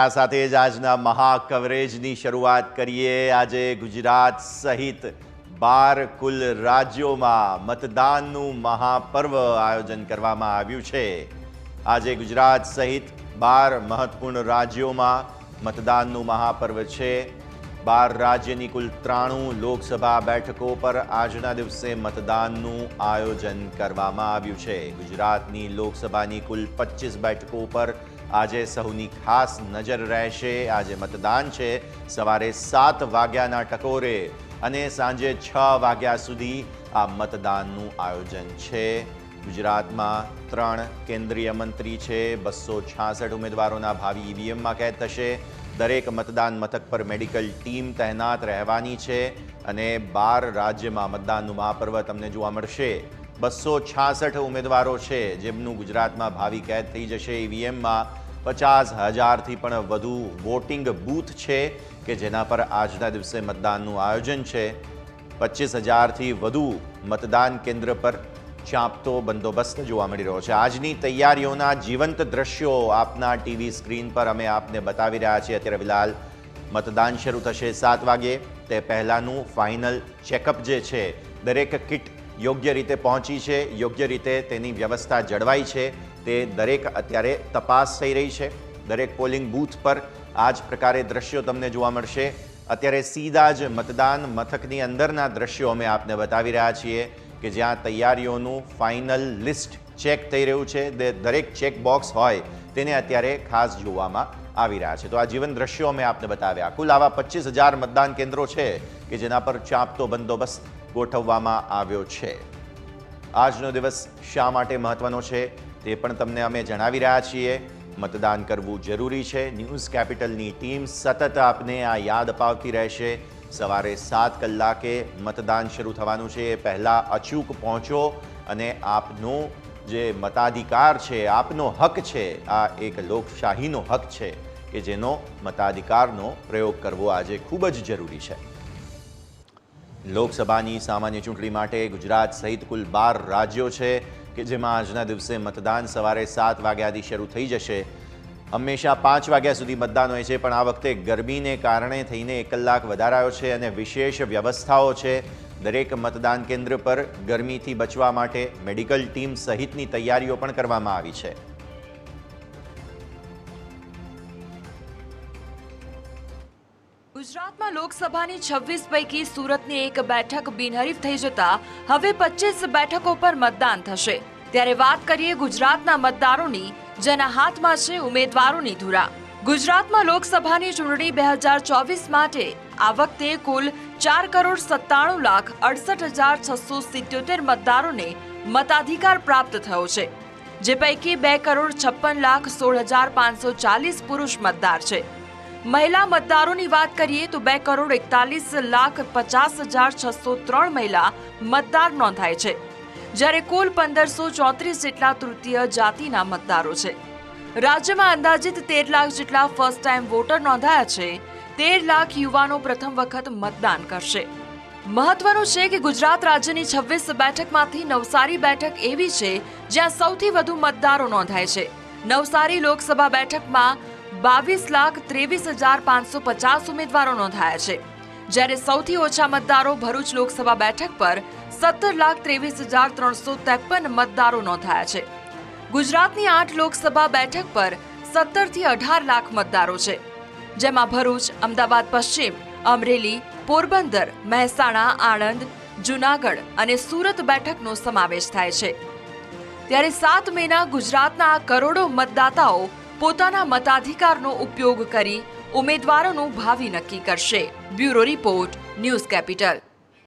આ સાથે જ આજના મહા કવરેજની શરૂઆત કરીએ. આજે ગુજરાત સહિત બાર કુલ રાજ્યોમાં મતદાનનું મહાપર્વ આયોજન કરવામાં આવ્યું છે. આજે ગુજરાત સહિત બાર મહત્વપૂર્ણ રાજ્યોમાં મતદાનનું મહાપર્વ છે. બાર રાજ્યની કુલ ત્રાણું લોકસભા બેઠકો પર આજના દિવસે મતદાનનું આયોજન કરવામાં આવ્યું છે. ગુજરાતની લોકસભાની કુલ પચીસ બેઠકો પર આજે સૌની ખાસ નજર રહેશે. આજે મતદાન છે. સવારે સાત વાગ્યાના ટકોરે અને સાંજે છ વાગ્યા સુધી આ મતદાનનું આયોજન છે. ગુજરાતમાં ત્રણ કેન્દ્રીય મંત્રી છે. બસો છાસઠ ઉમેદવારોના ભાવિ ઈવીએમમાં કેદ થશે. દરેક મતદાન મથક પર મેડિકલ ટીમ તહેનાત રહેવાની છે અને બાર રાજ્યમાં મતદાનનું મહાપર્વ તમને જોવા મળશે. બસો છાસઠ ઉમેદવારો છે. જેમનું ગુજરાતમાં ભાવિ કેદ થઈ જશે ઈવીએમમાં. પચાસ હજારથી પણ વધુ વોટિંગ બૂથ છે કે જેના પર આજના દિવસે મતદાનનું આયોજન છે. પચીસ હજારથી વધુ મતદાન કેન્દ્ર પર ચાંપતો બંદોબસ્ત જોવા મળી રહ્યો છે. આજની તૈયારીઓના જીવંત દ્રશ્યો આપના ટીવી સ્ક્રીન પર અમે આપને બતાવી રહ્યા છીએ. અત્યારે વિલાલ મતદાન શરૂ થશે સાત વાગે. તે પહેલાંનું ફાઇનલ ચેકઅપ જે છે, દરેક કિટ યોગ્ય રીતે પહોંચી છે, યોગ્ય રીતે તેની વ્યવસ્થા જળવાઈ છે. તે દરેક અત્યારે તપાસ થઈ રહી છે. દરેક પોલિંગ બૂથ પર આ જ પ્રકારે દ્રશ્યો તમને જોવા મળશે. અત્યારે સીધા જ મતદાન મથકની અંદરના દ્રશ્યો અમે આપને બતાવી રહ્યા છીએ કે જ્યાં તૈયારીઓનું ફાઇનલ લિસ્ટ ચેક થઈ રહ્યું છે. દરેક ચેક બોક્સ હોય તેને અત્યારે ખાસ જોવામાં આવી રહ્યા છે. તો આ જીવન દ્રશ્યો અમે આપને બતાવ્યા. કુલ આવા પચીસ મતદાન કેન્દ્રો છે કે જેના પર ચાંપતો બંદોબસ્ત ગોઠવવામાં આવ્યો છે. આજનો દિવસ શા માટે મહત્વનો છે? તે પણ તમને અમે જણાવી રહ્યા છીએ. મતદાન કરવું જરૂરી છે. ન્યૂઝ કેપિટલની ટીમ સતત આપને આ યાદ અપાવતી રહેશે. સવારે સાત કલાકે મતદાન શરૂ થવાનું છે. એ પહેલાં અચૂક પહોંચો અને આપનો જે મતાધિકાર છે, આપનો હક છે, આ એક લોકશાહીનો હક છે કે જેનો મતાધિકારનો પ્રયોગ કરવો આજે ખૂબ જ જરૂરી છે. લોકસભાની સામાન્ય ચૂંટણી માટે ગુજરાત સહિત કુલ બાર રાજ્યો છે. કે જેમાં આજના દિવસે મતદાન સવારે સાત વાગ્યાથી શરૂ થઈ જશે. હંમેશા પાંચ વાગ્યા સુધી મતદાન હોય છે, પણ આ વખતે ગરમીને કારણે થઈને એક કલાક વધારાયો છે અને વિશેષ વ્યવસ્થાઓ છે. દરેક મતદાન કેન્દ્ર પર ગરમીથી બચવા માટે મેડિકલ ટીમ સહિતની તૈયારીઓ પણ કરવામાં આવી છે. ગુજરાતમાં લોકસભાની છવ્વીસ પૈકી સુરતની એક બેઠક બિનહરીફ થઈ જતા હવે પચીસ બેઠકો પર મતદાન થશે. ત્યારે વાત કરીએ ગુજરાતના મતદારોની, જેના હાથમાં છે ઉમેદવારોની ધુરા. ગુજરાતમાં લોકસભાની ચૂંટણી બે હજાર ચોવીસ માટે આ વખતે કુલ ચાર કરોડ સત્તાણું લાખ અડસઠ હજાર છસો સિત્યોતેર મતદારોને મતાધિકાર પ્રાપ્ત થયો છે, જે પૈકી બે કરોડ છપ્પન લાખ સોળ હજાર પાંચસો ચાલીસ પુરુષ મતદાર છે. મહિલા મતદારોની વાત કરીએ તો બે કરોડ એકતાલીસ લાખ પચાસ હજાર છસો ત્રણ મહિલા મતદાર નોંધાય છે, જ્યારે કુલ પંદરસો ચોત્રીસ જેટલા તૃતીય જાતિના મતદારો છે. રાજ્યમાં અંદાજિત તેર લાખ જેટલા ફર્સ્ટ ટાઈમ વોટર નોંધાયા છે, તેર લાખ યુવાનો પ્રથમ વખત મતદાન કરશે. મહત્વનું છે કે ગુજરાત રાજ્યની છવ્વીસ બેઠકમાંથી નવસારી બેઠક એવી છે, જ્યાં સૌથી વધુ મતદારો નોંધાય છે. નવસારી લોકસભા બેઠકમાં બાવીસ લાખ ત્રેવીસ હજાર પાંચસો પચાસ ઉમેદવારો નોંધાયા છે. જ્યારે સૌથી ઓછા મતદારો ભરૂચ લોકસભા બેઠક પર સત્તર લાખ ત્રેવીસ હજાર ત્રણસો ત્રેપન મતદારો નોંધાયા છે. ગુજરાતની આઠ લોકસભા બેઠક પર સત્તરથી અઢાર લાખ મતદારો છે. જેમાં ભરૂચ, અમદાવાદ પશ્ચિમ, અમરેલી, પોરબંદર, મહેસાણા, આણંદ, જુનાગઢ અને સુરત બેઠકનો સમાવેશ થાય છે. ત્યારે સાત મેના ગુજરાતના કરોડો મતદાતાઓ પોતાના મતાધિકારનો ઉપયોગ કરી ઉમેદવારોનું ભાવિ નક્કી કરશે. Bureau report News Capital.